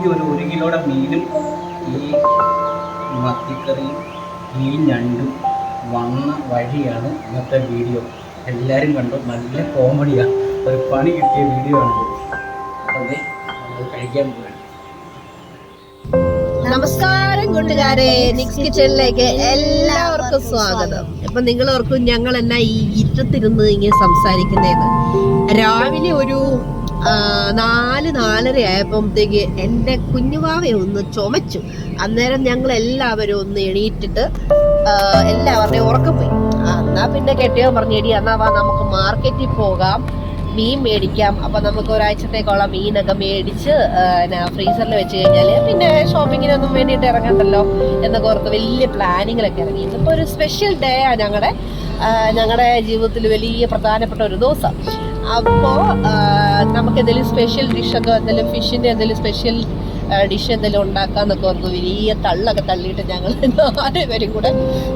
വലിയൊരു ഒരു ഒരു കിലോയുടെ മീനും ഈ മത്തിക്കറിയും ഈ ഞണ്ടും വന്ന വഴിയാണ് ഇന്നത്തെ വീഡിയോ. എല്ലാവരും കണ്ടു? നല്ല കോമഡിയാണ് ഒരു പണി കിട്ടിയ വീഡിയോ ആണ് അതെ കഴിക്കാൻ പോവാണ്. നമസ്കാരം കൂട്ടുകാരെ. നിക്സ് കിച്ചണിലേക്ക് എല്ലാവർക്കും സ്വാഗതം. ഇപ്പൊ നിങ്ങൾ ഓർക്കും ഞങ്ങൾ എന്നാ ഈ ഇറ്റത്തിരുന്ന് ഇങ്ങനെ സംസാരിക്കുന്നതെന്ന് രാവിലെ ഒരു നാല് നാലര ആയപ്പോഴത്തേക്ക് എന്റെ കുഞ്ഞുവാവയെ ഒന്ന് ചുമച്ചു. അന്നേരം ഞങ്ങൾ എല്ലാവരും ഒന്ന് എണീറ്റിട്ട് എല്ലാവരുടെയും ഉറക്കം പോയി. എന്നാ പിന്നെ കെട്ടിയോ പറഞ്ഞേടി എന്നാ വാ നമുക്ക് മാർക്കറ്റിൽ പോകാം മീൻ മേടിക്കാം. അപ്പൊ നമുക്ക് ഒരാഴ്ചത്തേക്കുള്ള മീനൊക്കെ മേടിച്ച് ഫ്രീസറിൽ വെച്ച് കഴിഞ്ഞാൽ പിന്നെ ഷോപ്പിങ്ങിനൊന്നും വേണ്ടിയിട്ട് ഇറങ്ങണ്ടല്ലോ എന്നൊക്കെ ഓർത്ത് വലിയ പ്ലാനിങ്ങിലൊക്കെ ഇറങ്ങി ഇതിപ്പോൾ ഒരു സ്പെഷ്യൽ ഡേ ആണ് ഞങ്ങളുടെ ഞങ്ങളുടെ ജീവിതത്തിൽ വലിയ പ്രധാനപ്പെട്ട ഒരു ദിവസം. അപ്പോൾ നമുക്ക് എന്തെങ്കിലും സ്പെഷ്യൽ ഡിഷൊക്കെ എന്തെങ്കിലും ഫിഷിന്റെ എന്തെങ്കിലും സ്പെഷ്യൽ ഡിഷ് എന്തെങ്കിലും ഉണ്ടാക്കാന്നൊക്കെ ഓർക്കും വലിയ തള്ളൊക്കെ തള്ളിയിട്ട് ഞങ്ങൾ നാല് പേരും കൂടെ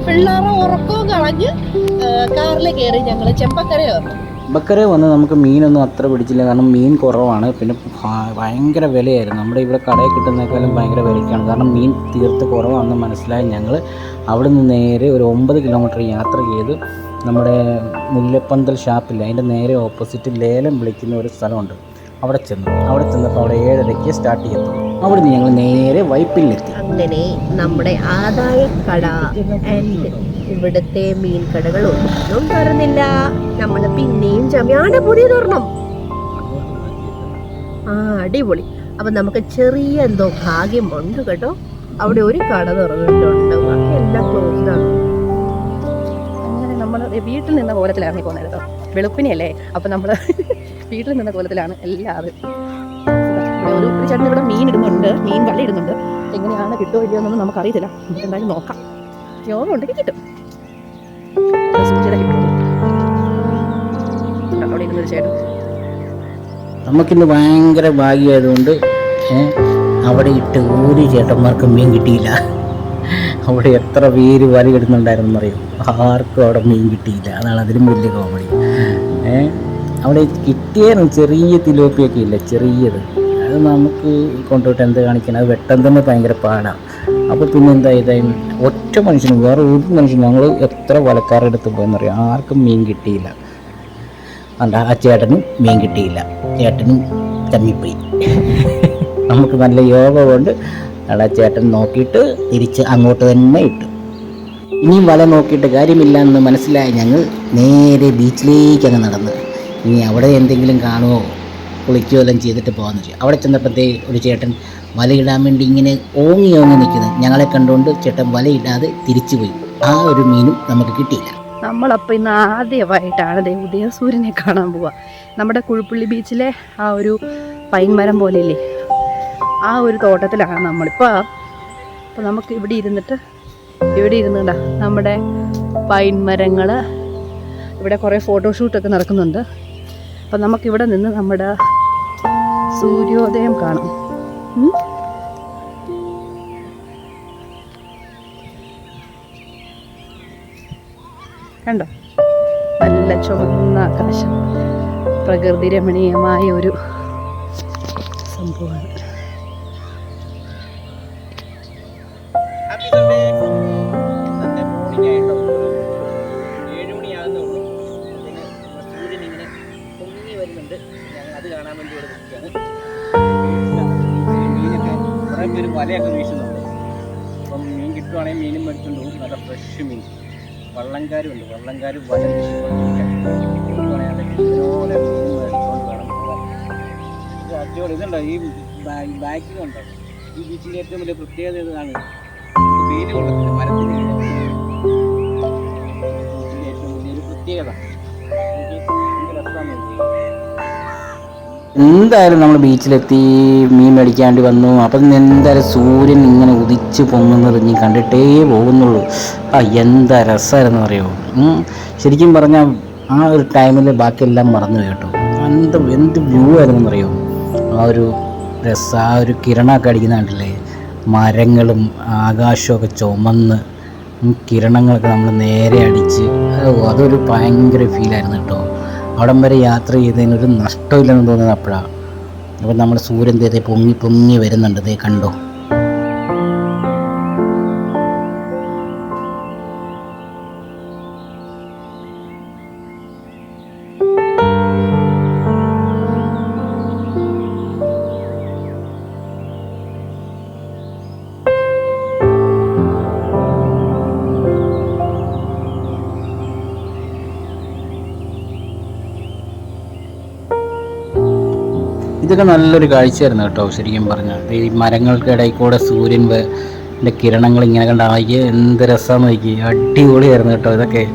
പിള്ളേരെ ഉറക്കവും കളഞ്ഞ് കാറിൽ കയറി ഞങ്ങൾ ചെമ്പക്കര ഓർക്കും ബക്കരെ വന്ന് നമുക്ക് മീനൊന്നും അത്ര പിടിച്ചില്ല. കാരണം മീൻ കുറവാണ്. പിന്നെ ഭയങ്കര വിലയായിരുന്നു. നമ്മുടെ ഇവിടെ കടയിൽ കിട്ടുന്നേക്കാളും ഭയങ്കര വിലയ്ക്കാണ്. കാരണം മീൻ തീർത്ത് കുറവാണെന്ന് മനസ്സിലായി ഞങ്ങൾ അവിടെ നിന്ന് നേരെ ഒരു ഒമ്പത് കിലോമീറ്റർ യാത്ര ചെയ്ത് നമ്മുടെ മുല്ലപ്പന്തൽ ഷാപ്പില്ല അതിന്റെ നേരെ ഓപ്പോസിറ്റ് ലേലം വിളിക്കുന്ന ഒരു സ്ഥലമുണ്ട്. അവിടെ ചെന്നു. അവിടെ ചെന്നപ്പോൾ അവിടെ ഏഴരയ്ക്ക് സ്റ്റാർട്ട് ചെയ്തു. അവിടെ നിന്ന് ഞങ്ങൾ നേരെ വൈപ്പിലെത്തി. അങ്ങനെ നമ്മുടെ ആദായ കട ഇവിടുത്തെ മീൻ കടകൾ ഒന്നും തുറന്നില്ല. നമ്മൾ പിന്നെയും ചമയാണ് പുതിയ തുറന്നു ആ അടിപൊളി. അപ്പൊ നമുക്ക് ചെറിയ എന്തോ ഭാഗ്യമുണ്ട് കേട്ടോ. അവിടെ ഒരു കട തുറന്നിട്ടുണ്ട്. ബാക്കി എല്ലാം ക്ലോസ്ഡ് ആണ്. നമ്മൾ വീട്ടിൽ നിന്ന കോലത്തിലാണ് ഈ പോകുന്നത് കേട്ടോ. വെളുപ്പിനെയല്ലേ? അപ്പം നമ്മൾ വീട്ടിൽ നിന്ന കോലത്തിലാണ് എല്ലാവരും. ഒരു ചേട്ടൻ ഇവിടെ മീൻ ഇടുന്നുണ്ട് മീൻ കള്ളി ഇടുന്നുണ്ട്. എങ്ങനെയാണ് കിട്ടുമോ ഇല്ലയോ എന്നൊന്നും നമുക്കറിയത്തില്ല. നമുക്ക് എന്തായാലും നോക്കാം. യോഗം ഉണ്ടെങ്കിൽ കിട്ടും. അത് നമുക്കിന്ന് ഭയങ്കര ഭാഗ്യമായതുകൊണ്ട് അവിടെ ഇട്ട് ഒരു ചേട്ടന്മാർക്കും മീൻ കിട്ടിയില്ല. അവിടെ എത്ര പേര് വല കിട്ടുന്നുണ്ടായിരുന്നു അറിയോ? ആർക്കും അവിടെ മീൻ കിട്ടിയില്ല. അതാണ് അതിലും വലിയ കോമഡി ഏഹ് അവിടെ കിട്ടിയായിരുന്നു ചെറിയ തിലോപ്പിയൊക്കെ ഇല്ല? ചെറിയത്. അത് നമുക്ക് കൊണ്ടുപോയിട്ട് എന്ത് കാണിക്കണം? അത് വെട്ടം തന്നെ ഭയങ്കര പാടാണ് അപ്പോൾ പിന്നെ എന്താ ഇതായി? ഒറ്റ മനുഷ്യനും വേറെ ഒരു മനുഷ്യനും ഞങ്ങൾ എത്ര വലക്കാരുടെ അടുത്ത് പോയെന്നറിയാം? ആർക്കും മീൻ കിട്ടിയില്ല. അല്ല ആ ചേട്ടനും മീൻ കിട്ടിയില്ല. ചേട്ടനും തമ്മിപ്പോയി നമുക്ക് നല്ല യോഗ കൊണ്ട് ആ ചേട്ടൻ നോക്കിയിട്ട് തിരിച്ച് അങ്ങോട്ട് തന്നെ ഇട്ടു. ഇനിയും വല നോക്കിയിട്ട് കാര്യമില്ല എന്ന് മനസ്സിലായ ഞങ്ങൾ നേരെ ബീച്ചിലേക്ക് അങ്ങ് നടന്ന്. ഇനി അവിടെ എന്തെങ്കിലും കാണുമോ കുളിക്കുകയോ എല്ലാം ചെയ്തിട്ട് പോകാമെന്ന് വെച്ചു അവിടെ ചെന്നപ്പോഴത്തേ ഒരു ചേട്ടൻ വലയിടാൻ വേണ്ടി ഇങ്ങനെ ഓങ്ങി ഓങ്ങി നിൽക്കുന്നത് ഞങ്ങളെ കണ്ടുകൊണ്ട് ചേട്ടൻ വലയിടാതെ തിരിച്ചു പോയി. ആ ഒരു മീനും നമുക്ക് കിട്ടിയില്ല. നമ്മളപ്പോൾ ഇന്ന് ആദ്യമായിട്ടാണ് ഉദയസൂര്യനെ കാണാൻ പോവുക. നമ്മുടെ കുഴിപ്പുള്ളി ബീച്ചിലെ ആ ഒരു പൈൻ മരം പോലെയില്ലേ? ആ ഒരു തോട്ടത്തിലാണ് നമ്മളിപ്പോൾ അപ്പോൾ നമുക്ക് ഇവിടെ ഇരുന്നിട്ട് ഇവിടെ ഇരുന്നുണ്ട നമ്മുടെ പൈൻ മരങ്ങൾ ഇവിടെ കുറേ ഫോട്ടോഷൂട്ടൊക്കെ നടക്കുന്നുണ്ട്. അപ്പോൾ നമുക്കിവിടെ നിന്ന് നമ്മുടെ സൂര്യോദയം കാണാം. കണ്ടോ? നല്ല ചുവന്ന ആകാശം. പ്രകൃതി രമണീയമായ ഒരു സംഭവമാണ്. വലയൊക്കെ വീശുന്നുണ്ട് അപ്പം മീൻ കിട്ടുവാണെങ്കിൽ മീനും മേടിച്ചുകൊണ്ട് പോകും. നല്ല ഫ്രഷ് മീൻ. വള്ളംകാരുണ്ട്. വള്ളംകാർ വല അടിപൊളി. ഇതുണ്ടോ? ഈ ബാക്കിലുണ്ടോ ഈ ബീച്ചിന്റെ ഏറ്റവും വലിയ പ്രത്യേകത ഇതാണ് വെയിൽ കൊള്ളത്തില്ല. മരത്തിന് കീഴിൽ. ഏറ്റവും വലിയൊരു പ്രത്യേകത. എനിക്ക് രസമാണ്. എന്തായാലും നമ്മൾ ബീച്ചിലെത്തി മീൻ മേടിക്കാണ്ട് വന്നു. അപ്പം എന്തായാലും സൂര്യൻ ഇങ്ങനെ ഉദിച്ച് പൊങ്ങുന്നത് കണ്ടിട്ടേ പോകുന്നുള്ളൂ. ആ എന്താ രസമായിരുന്നു അറിയോ? ശരിക്കും പറഞ്ഞാൽ ആ ഒരു ടൈമിൽ ബാക്കിയെല്ലാം മറന്നു കേട്ടോ. എന്ത് എന്ത് വ്യൂ ആയിരുന്നു അറിയോ? ആ ഒരു രസ ആ ഒരു കിരണമൊക്കെ അടിക്കുന്ന കണ്ടില്ലേ? മരങ്ങളും ആകാശമൊക്കെ ചുമന്ന് കിരണങ്ങളൊക്കെ നമ്മൾ നേരെ അടിച്ച്. അതൊരു ഭയങ്കര ഫീലായിരുന്നു കേട്ടോ. അവിടം വരെ യാത്ര ചെയ്തതിനൊരു നഷ്ടമില്ലെന്ന് തോന്നുന്നത് അപ്പോഴാണ്. അപ്പോൾ നമ്മൾ സൂര്യൻ ദേ പൊങ്ങി പൊങ്ങി വരുന്നുണ്ട് ദേ കണ്ടോ? ഇതൊക്കെ നല്ലൊരു കാഴ്ചയായിരുന്നു കേട്ടോ ശരിക്കും പറഞ്ഞാൽ ഈ മരങ്ങൾക്കിടയിൽ കൂടെ സൂര്യൻ വ- കിരണങ്ങൾ ഇങ്ങനെ കണ്ടായി എന്ത് രസമാണെന്ന് നോക്കി. അടിപൊളിയായിരുന്നു കേട്ടോ ഇതൊക്കെ.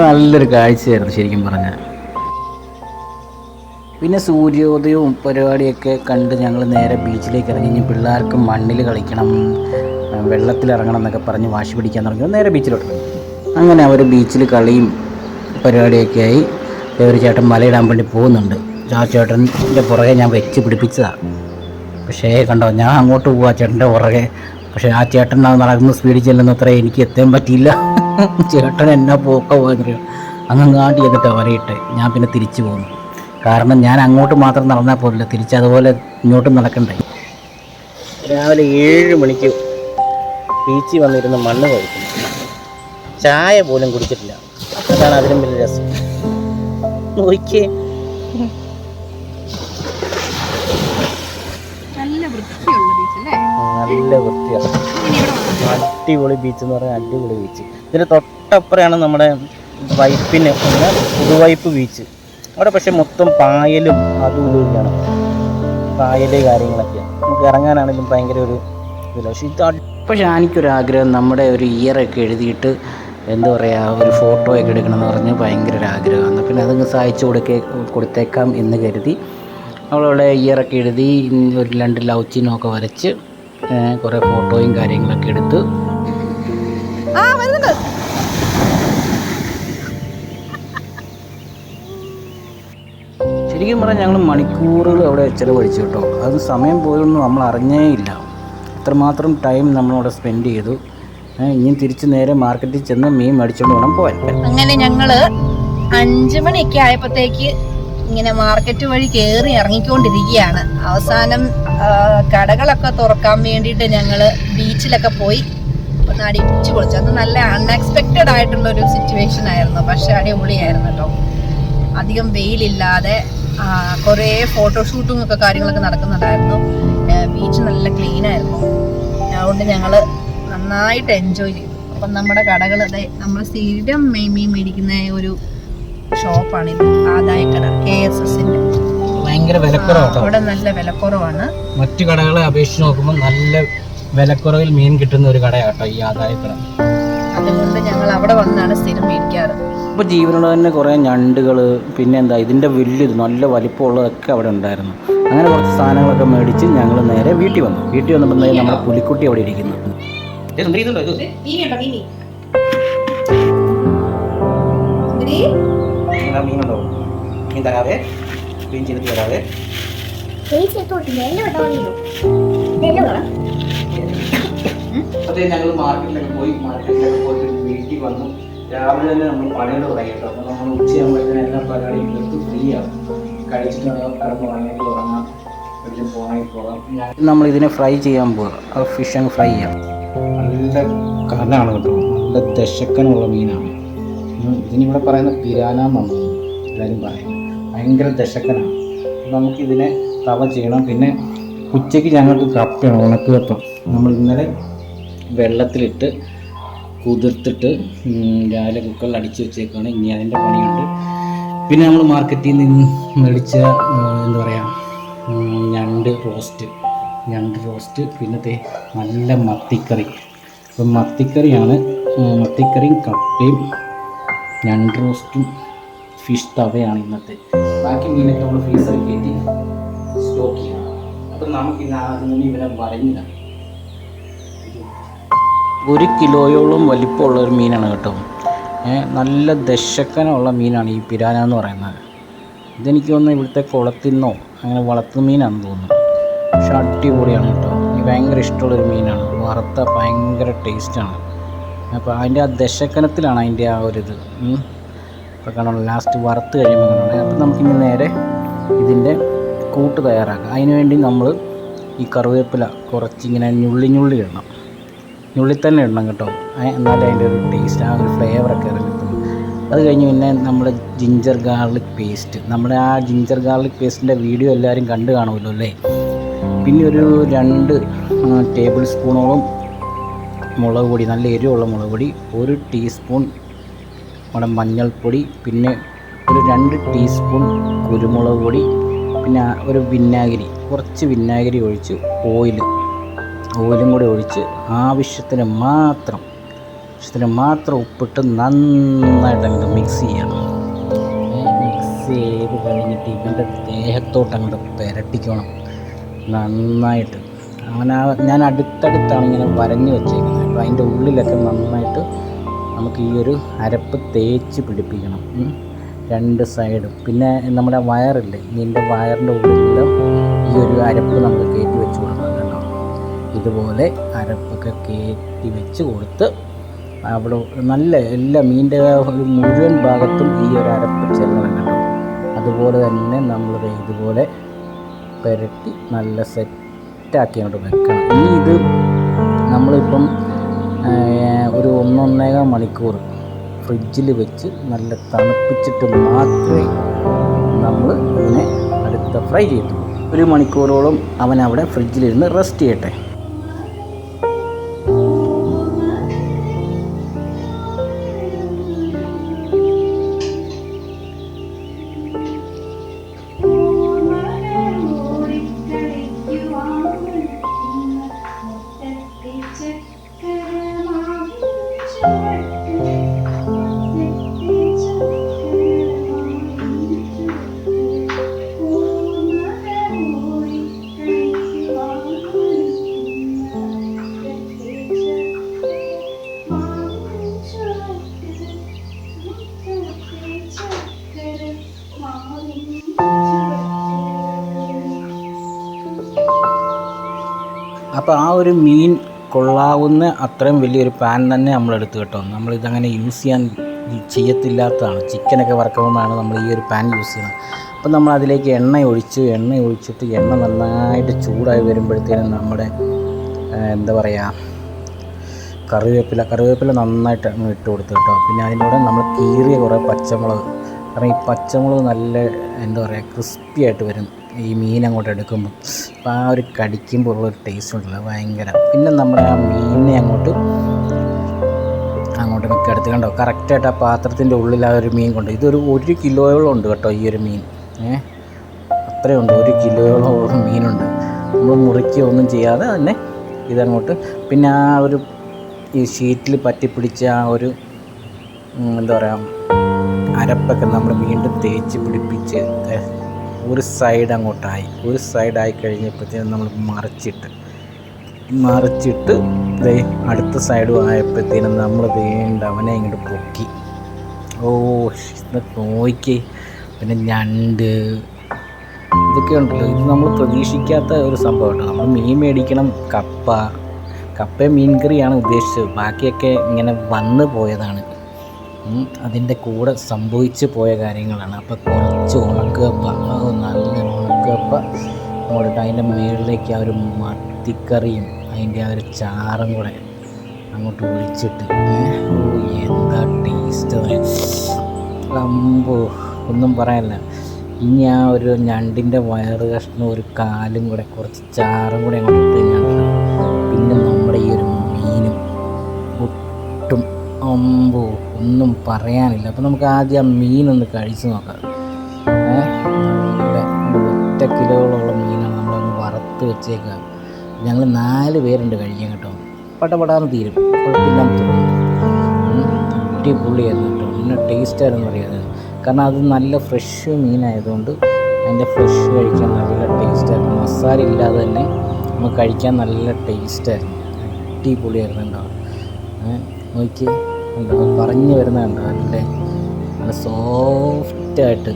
നല്ലൊരു കാഴ്ചയായിരുന്നു ശരിക്കും പറഞ്ഞാൽ പിന്നെ സൂര്യോദയവും പരിപാടിയൊക്കെ കണ്ട് ഞങ്ങൾ നേരെ ബീച്ചിലേക്ക് ഇറങ്ങി. ഇനി പിള്ളേർക്ക് മണ്ണിൽ കളിക്കണം വെള്ളത്തിലിറങ്ങണം എന്നൊക്കെ പറഞ്ഞ് വാശി പിടിക്കാൻ തുടങ്ങി. നേരെ ബീച്ചിലോട്ട് അങ്ങനെ അവർ ബീച്ചിൽ കളിയും പരിപാടിയൊക്കെ ആയി. ഒരു ചേട്ടൻ മലയിടാൻ വേണ്ടി പോകുന്നുണ്ട്. ആ ചേട്ടന്റെ പുറകെ ഞാൻ വെച്ച് പിടിപ്പിച്ചതാണ് പക്ഷേ കണ്ടോ ഞാൻ അങ്ങോട്ട് പോവാ ചേട്ടന്റെ പുറകെ. പക്ഷേ ആ ചേട്ടൻ നടക്കുന്ന സ്പീഡിൽ ചെല്ലുന്ന അത്ര എനിക്ക് എത്താൻ പറ്റിയില്ല. ചേട്ടൻ എന്നെ പോക്ക പോയെന്നറിയോ അങ്ങാണ്ടി എന്നിട്ട് വരയിട്ട് ഞാൻ പിന്നെ തിരിച്ചു പോന്നു. കാരണം ഞാൻ അങ്ങോട്ട് മാത്രം നടന്നാൽ പോലില്ല തിരിച്ച് അതുപോലെ ഇങ്ങോട്ടും നടക്കണ്ടേ. രാവിലെ ഏഴ് മണിക്ക് ബീച്ചിൽ വന്നിരുന്ന് മണ്ണ് കഴിക്കും ചായ പോലും കുടിച്ചിട്ടില്ല. അതാണ് അതിലും വലിയ രസം. നോക്കിയേ. നല്ല വൃത്തിയാണ്? അടിപൊളി ബീച്ച് എന്ന് പറഞ്ഞാൽ അടിപൊളി ബീച്ച് ഇതിന് തൊട്ടപ്പുറയാണ് നമ്മുടെ വൈപ്പിന് പിന്നെ പുതുവൈപ്പ് ബീച്ച് അവിടെ പക്ഷെ മൊത്തം പായലും അതും ഇതൊക്കെയാണ് പായൽ കാര്യങ്ങളൊക്കെ നമുക്ക് ഇറങ്ങാനാണെങ്കിലും ഭയങ്കര ഒരു ഇതില്ല. പക്ഷെ ഇത് പക്ഷേ പക്ഷെ എനിക്കൊരു ആഗ്രഹം നമ്മുടെ ഒരു ഇയറൊക്കെ എഴുതിയിട്ട് എന്താ പറയുക ഒരു ഫോട്ടോ ഒക്കെ എടുക്കണം എന്ന് പറഞ്ഞ് ഭയങ്കര ഒരു ആഗ്രഹമാണ്. പിന്നെ അതങ്ങ് സഹായിച്ചു കൊടുക്കേ കൊടുത്തേക്കാം എന്ന് കരുതി. അവളവിടെ ഇയറൊക്കെ എഴുതി ഒരു രണ്ട് ലവ് ചിഹ്നമൊക്കെ വരച്ച് കുറേ ഫോട്ടോയും കാര്യങ്ങളൊക്കെ എടുത്ത് ശരിക്കും പറഞ്ഞാൽ ഞങ്ങൾ മണിക്കൂറുകൾ അവിടെ ചിലവഴിച്ചു കേട്ടോ. അത് സമയം പോയൊന്നും നമ്മൾ അറിഞ്ഞേ ഇല്ല. അത്രമാത്രം ടൈം നമ്മളവിടെ സ്പെൻഡ് ചെയ്തു. ഇനി തിരിച്ച് നേരെ മാർക്കറ്റിൽ ചെന്ന് മീൻ മേടിച്ചുകൊണ്ട് വേണം പോകാൻ അങ്ങനെ ഞങ്ങൾ അഞ്ചു മണിയൊക്കെ ആയപ്പോഴത്തേക്ക് ഇങ്ങനെ മാർക്കറ്റ് വഴി കയറി ഇറങ്ങിക്കൊണ്ടിരിക്കുകയാണ്. അവസാനം കടകളൊക്കെ തുറക്കാൻ വേണ്ടിയിട്ട് ഞങ്ങൾ ബീച്ചിലൊക്കെ പോയി. ഒന്ന് അടിച്ചു പൊളിച്ചു. അത് നല്ല അൺഎക്സ്പെക്റ്റഡ് ആയിട്ടുള്ള ഒരു സിറ്റുവേഷൻ ആയിരുന്നു. പക്ഷെ അടിപൊളിയായിരുന്നു കേട്ടോ. അധികം വെയിലില്ലാതെ കുറേ ഫോട്ടോഷൂട്ടും ഒക്കെ കാര്യങ്ങളൊക്കെ നടക്കുന്നുണ്ടായിരുന്നു. ബീച്ച് നല്ല ക്ലീൻ ആയിരുന്നു. അതുകൊണ്ട് ഞങ്ങൾ നന്നായിട്ട് എൻജോയ് ചെയ്തു. അപ്പം നമ്മുടെ കടകൾ അതെ നമ്മൾ സ്ഥിരം മേമി മേടിക്കുന്ന ഒരു ഷോപ്പാണിത് ആദായക്കട കെ എസ് എസിന്റെ ഭയങ്കര വിലക്കുറവാണ് അവിടെ നല്ല വിലക്കുറവാണ്. മറ്റു കടകളെ അപേക്ഷിച്ച് നോക്കുമ്പോൾ നല്ല വിലക്കുറവിൽ മീൻ കിട്ടുന്ന ഒരു കടയാട്ടോ ഈ ആദായക്കട അതുകൊണ്ട് ഞങ്ങൾ അവിടെ വന്നാണ് സ്ഥിരം മേടിക്കാറ്. ഇപ്പോൾ ജീവനുള്ള തന്നെ കുറേ ഞണ്ടുകൾ പിന്നെ എന്താ ഇതിന്റെ വലിയത് നല്ല വലിപ്പമുള്ളതൊക്കെ അവിടെ ഉണ്ടായിരുന്നു. അങ്ങനെ കുറച്ച് സാധനങ്ങളൊക്കെ മേടിച്ച് ഞങ്ങൾ നേരെ വീട്ടിൽ വന്നു. വീട്ടിൽ വന്നപ്പോൾ നമ്മുടെ പുലിക്കുട്ടി അവിടെ ഇരിക്കുന്നു. ഇത്? നിങ്ങളാ മീനുണ്ടോ മീൻ തരാവേ ക്ലീൻ ചെയ്തിട്ട് തരാവേ അതെ ഞങ്ങൾ മാർക്കറ്റിലൊക്കെ പോയി മാർക്കറ്റിലൊക്കെ പോയിട്ട് വീട്ടിൽ വന്നു. രാവിലെ തന്നെ നമ്മൾ പണികൾ തുടങ്ങി കേട്ടോ. അപ്പോൾ നമ്മൾ ഉച്ചയാകുമ്പോഴത്തേനും എല്ലാ പരിപാടിയും എടുത്ത് ഫ്രീ ആവും കഴിച്ചിട്ട് കിടന്ന് ഉറങ്ങിയെങ്കിൽ ഉറങ്ങാം. എവിടെയും പോകണമെങ്കിൽ പോകാം. നമ്മൾ ഇതിനെ ഫ്രൈ ചെയ്യാൻ പോവാ. ആ ഫിഷ് അങ്ങ് ഫ്രൈ ചെയ്യാം. നല്ല കനാണ് കേട്ടോ. നല്ല ദശക്കനുള്ള മീനാണ്. ഇതിനിവിടെ പറയുന്ന പിരാന എന്നാണ് എല്ലാവരും പറയും. ഭയങ്കര ദശക്കനാണ് നമുക്കിതിനെ തവ ചെയ്യണം. പിന്നെ ഉച്ചയ്ക്ക് ഞങ്ങൾക്ക് കപ്പയാണ് ഉണക്ക് കപ്പ. നമ്മൾ ഇന്നലെ വെള്ളത്തിലിട്ട് കുതിർത്തിട്ട് രാവിലെ കുക്കറിൽ അടിച്ചു വെച്ചേക്കാണ്. ഇനി അതിന്റെ പണിയുണ്ട്. പിന്നെ നമ്മൾ മാർക്കറ്റിൽ നിന്ന് മേടിച്ച എന്താ പറയുക ഞണ്ട് റോസ്റ്റ്. ഞണ്ട് റോസ്റ്റ്. പിന്നത്തെ നല്ല മത്തിക്കറി. അപ്പം മത്തിക്കറിയാണ് മത്തിക്കറിയും കപ്പയും ഞണ്ട് റോസ്റ്റും ഫിഷ് തവയാണ് ഇന്നത്തെ. ബാക്കി മീനൊക്കെ നമ്മൾ ഫ്രീസറിൽ കയറ്റി സ്റ്റോക്ക് ചെയ്യണം. അപ്പം നമുക്ക് ഇന്ന് ആദ്യം ഇവരെ വരഞ്ഞില്ല. ഒരു കിലോയോളം വലിപ്പമുള്ള ഒരു മീനാണ് കേട്ടോ. നല്ല ദശക്കനുള്ള മീനാണ് ഈ പിരാന എന്ന് പറയുന്നത്. ഇതെനിക്ക് തോന്നുന്നു ഇവിടുത്തെ കുളത്തിൽ നിന്നോ അങ്ങനെ വളർത്തു മീനാണെന്ന് തോന്നുന്നു. പക്ഷെ അടിപൊളിയാണ് കേട്ടോ. എനിക്ക് ഭയങ്കര ഇഷ്ടമുള്ളൊരു മീനാണ്. വറുത്ത ഭയങ്കര ടേസ്റ്റാണ് അപ്പോൾ അതിന്റെ ആ ദശക്കനത്തിലാണ് അതിന്റെ ആ ഒരു ഇത്. അപ്പോൾ കാണാം ലാസ്റ്റ് വറുത്ത് കഴിയുമ്പോൾ കാണാം. അപ്പോൾ നമുക്കിനി നേരെ ഇതിന്റെ കൂട്ട് തയ്യാറാക്കാം. അതിന് വേണ്ടി നമ്മൾ ഈ കറിവേപ്പില കുറച്ചിങ്ങനെ ഞുള്ളി ഞുള്ളി ഇടണം. ഞുള്ളി തന്നെ ഇടണം കേട്ടോ. എന്നാലേ അതിന്റെ ഒരു ടേസ്റ്റ് ആ ഒരു ഫ്ലേവറൊക്കെ ഇറങ്ങത്തുള്ളൂ അത് കഴിഞ്ഞ് പിന്നെ നമ്മുടെ ജിഞ്ചർ ഗാർലിക് പേസ്റ്റ് നമ്മുടെ ആ ജിഞ്ചർ ഗാർലിക് പേസ്റ്റിന്റെ വീഡിയോ എല്ലാവരും കണ്ടു കാണുമല്ലോ അല്ലേ? പിന്നെ ഒരു രണ്ട് ടേബിൾ സ്പൂണോളം മുളക് പൊടി നല്ല എരിവുള്ള മുളക് പൊടി ഒരു ടീസ്പൂൺ നമ്മുടെ മഞ്ഞൾപ്പൊടി പിന്നെ ഒരു രണ്ട് ടീസ്പൂൺ കുരുമുളക് പൊടി പിന്നെ ഒരു വിനാഗിരി കുറച്ച് വിനാഗിരി ഒഴിച്ച് ഓയിൽ ഓയിലും കൂടി ഒഴിച്ച് ആവശ്യത്തിന് മാത്രം ആവശ്യത്തിന് മാത്രം ഉപ്പിട്ട് നന്നായിട്ട് അങ്ങോട്ട് മിക്സ് ചെയ്യണം മിക്സ് ചെയ്ത് കഴിഞ്ഞിട്ട് ഇവന്റെ ദേഹത്തോട്ട് അങ്ങോട്ട് പുരട്ടിക്കണം. നന്നായിട്ട്. അങ്ങനെ ഞാൻ അടുത്തടുത്താണ് ഇങ്ങനെ വരഞ്ഞ് വെച്ചേക്കുന്നത്. അപ്പോൾ അതിന്റെ ഉള്ളിലൊക്കെ നന്നായിട്ട് നമുക്ക് ഈ ഒരു അരപ്പ് തേച്ച് പിടിപ്പിക്കണം രണ്ട് സൈഡും. പിന്നെ നമ്മുടെ വയറില്ലേ നീണ്ട വയറിന്റെ ഉള്ളിലും ഈ ഒരു അരപ്പ് നമുക്ക് കയറ്റി വെച്ച് കൊടുക്കണം കേട്ടോ. ഇതുപോലെ അരപ്പൊക്കെ കയറ്റി വെച്ച് കൊടുത്ത് അവിടെ നല്ല എല്ലാ മീനിന്റെ മുഴുവൻ ഭാഗത്തും ഈ ഒരു അരപ്പ് ചെല്ലണം കേട്ടോ. അതുപോലെ തന്നെ നമ്മൾ ഇതുപോലെ പുരട്ടി നല്ല സെറ്റാക്കി അങ്ങോട്ട് വെക്കണം. ഇനി ഇത് നമ്മളിപ്പം ഒരു ഒന്നൊന്നേകാൽ മണിക്കൂർ ഫ്രിഡ്ജിൽ വെച്ച് നല്ല തണുപ്പിച്ചിട്ട് മാത്രമേ നമ്മൾ ഇതിനെ അടുത്ത ഫ്രൈ ചെയ്തു ഒരു മണിക്കൂറോളം അവൻ അവിടെ ഫ്രിഡ്ജിലിരുന്ന് റെസ്റ്റ് ചെയ്യട്ടെ. അപ്പോൾ ആ ഒരു മീൻ കൊള്ളാവുന്ന അത്രയും വലിയൊരു പാൻ തന്നെ നമ്മൾ എടുത്ത് കേട്ടോ. നമ്മളിതങ്ങനെ യൂസ് ചെയ്യാൻ ചെയ്യത്തില്ലാത്തതാണ്. ചിക്കനൊക്കെ വറക്കുമ്പോഴാണ് നമ്മൾ ഈ ഒരു പാൻ യൂസ് ചെയ്യുന്നത്. അപ്പോൾ നമ്മൾ അതിലേക്ക് എണ്ണ ഒഴിച്ച് എണ്ണ ഒഴിച്ചിട്ട് എണ്ണ നന്നായിട്ട് ചൂടായി വരുമ്പോഴത്തേനും നമ്മുടെ എന്താ പറയുക കറിവേപ്പില കറിവേപ്പില നന്നായിട്ട് അങ്ങ് ഇട്ട് കൊടുത്തു കേട്ടോ. പിന്നെ അതിലൂടെ നമ്മൾ കീറിയ കുറേ പച്ചമുളക് കാരണം ഈ പച്ചമുളക് നല്ല എന്താ പറയുക ക്രിസ്പി ആയിട്ട് വരും ഈ മീൻ അങ്ങോട്ട് എടുക്കുമ്പോൾ അപ്പോൾ ആ ഒരു കടിക്കുമ്പോൾ ഉള്ള ഒരു ടേസ്റ്റ് ഉണ്ടല്ലോ ഭയങ്കര. പിന്നെ നമ്മൾ ആ മീനിനെ അങ്ങോട്ട് അങ്ങോട്ട് മിക്ക എടുത്ത് കണ്ടോ? കറക്റ്റായിട്ട് ആ പാത്രത്തിന്റെ ഉള്ളിൽ ആ ഒരു മീൻ കൊണ്ട് ഇതൊരു ഒരു കിലോയോളം ഉണ്ട് കേട്ടോ ഈ ഒരു മീൻ. ഏ? അത്രയുണ്ട് ഒരു കിലോയോളം ഉള്ള മീനുണ്ട്. നമ്മൾ മുറിക്കുക ഒന്നും ചെയ്യാതെ തന്നെ ഇതങ്ങോട്ട് പിന്നെ ആ ഒരു ഈ ഷീറ്റിൽ പറ്റിപ്പിടിച്ച ആ ഒരു എന്താ പറയുക അരപ്പൊക്കെ നമ്മൾ വീണ്ടും തേച്ച് പിടിപ്പിച്ച് ഒരു സൈഡ് അങ്ങോട്ടായി. ഒരു സൈഡായി കഴിഞ്ഞപ്പോഴത്തേനും നമ്മൾ മറിച്ചിട്ട് മറിച്ചിട്ട് അടുത്ത സൈഡും ആയപ്പോഴത്തേനും നമ്മൾ വേണ്ട അവനെ ഇങ്ങോട്ട് പൊക്കി. ഓ നോക്കി. പിന്നെ ഞണ്ട്. ഇതൊക്കെ ഉണ്ടല്ലോ. ഇത് നമ്മൾ പ്രതീക്ഷിക്കാത്ത ഒരു സംഭവമാണ് നമ്മൾ മീൻ മേടിക്കണം കപ്പ. കപ്പയും മീൻകറിയാണ് ഉദ്ദേശിച്ചത്. ബാക്കിയൊക്കെ ഇങ്ങനെ വന്നു പോയതാണ്. അതിന്റെ കൂടെ സംഭവിച്ചു പോയ കാര്യങ്ങളാണ്. അപ്പോൾ കുറച്ച് ഉണക്കപ്പ നല്ല ഉണക്കപ്പ അങ്ങോട്ട് അതിന്റെ മുകളിലേക്ക് ആ ഒരു മത്തിക്കറിയും അതിന്റെ ആ ഒരു ചാറും കൂടെ അങ്ങോട്ട് ഒഴിച്ചിട്ട്. എന്താ ടേസ്റ്റ് അമ്പോ ഒന്നും പറയാനില്ല. ഇനി ആ ഒരു ഞണ്ടിന്റെ വയറ് കഷ്ണം ഒരു കാലും കൂടെ കുറച്ച് ചാറും കൂടെ അങ്ങോട്ട് ഇട്ട് കഴിഞ്ഞാൽ ഒന്നും പറയാനില്ല. അപ്പോൾ നമുക്ക് ആദ്യം ആ മീനൊന്ന് കഴിച്ച് നോക്കാം. ഒറ്റ കിലോകളുള്ള മീനാണ് നമ്മളൊന്ന് വറുത്ത് വെച്ചേക്കുക. ഞങ്ങൾ നാല് പേരുണ്ട് കഴിക്കാൻ കേട്ടോ. പടപടാന്ന് തീരും. അടിപൊളിയായിരുന്നു കേട്ടോ. പിന്നെ ടേസ്റ്റായിരുന്നു അറിയാതെ കാരണം അത് നല്ല ഫ്രഷ് മീനായതുകൊണ്ട് അതിന്റെ ഫ്രഷ് കഴിക്കാൻ നല്ല ടേസ്റ്റായിരുന്നു മസാല ഇല്ലാതെ തന്നെ നമുക്ക് കഴിക്കാൻ നല്ല ടേസ്റ്റായിരുന്നു അടിപൊളിയായിരുന്നു കേട്ടോ. ഏ, എന്താ പറഞ്ഞു വരുന്ന കണ്ടോ? നല്ല നല്ല സോഫ്റ്റായിട്ട്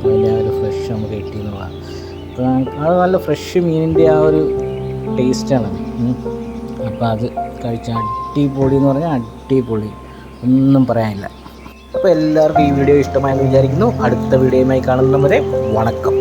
അതിന്റെ ആ ഒരു ഫ്രഷ് നമുക്ക് കിട്ടിയെന്നുള്ളതാണ് അപ്പോൾ അത് നല്ല ഫ്രഷ് മീനിന്റെ ആ ഒരു ടേസ്റ്റാണ് അപ്പോൾ അത് കഴിച്ച അടിപൊളി എന്ന് പറഞ്ഞാൽ അടിപൊളി. ഒന്നും പറയാനില്ല. അപ്പോൾ എല്ലാവർക്കും ഈ വീഡിയോ ഇഷ്ടമായെന്ന് വിചാരിക്കുന്നു. അടുത്ത വീഡിയോയുമായി കാണുന്നവരെ വണക്കം.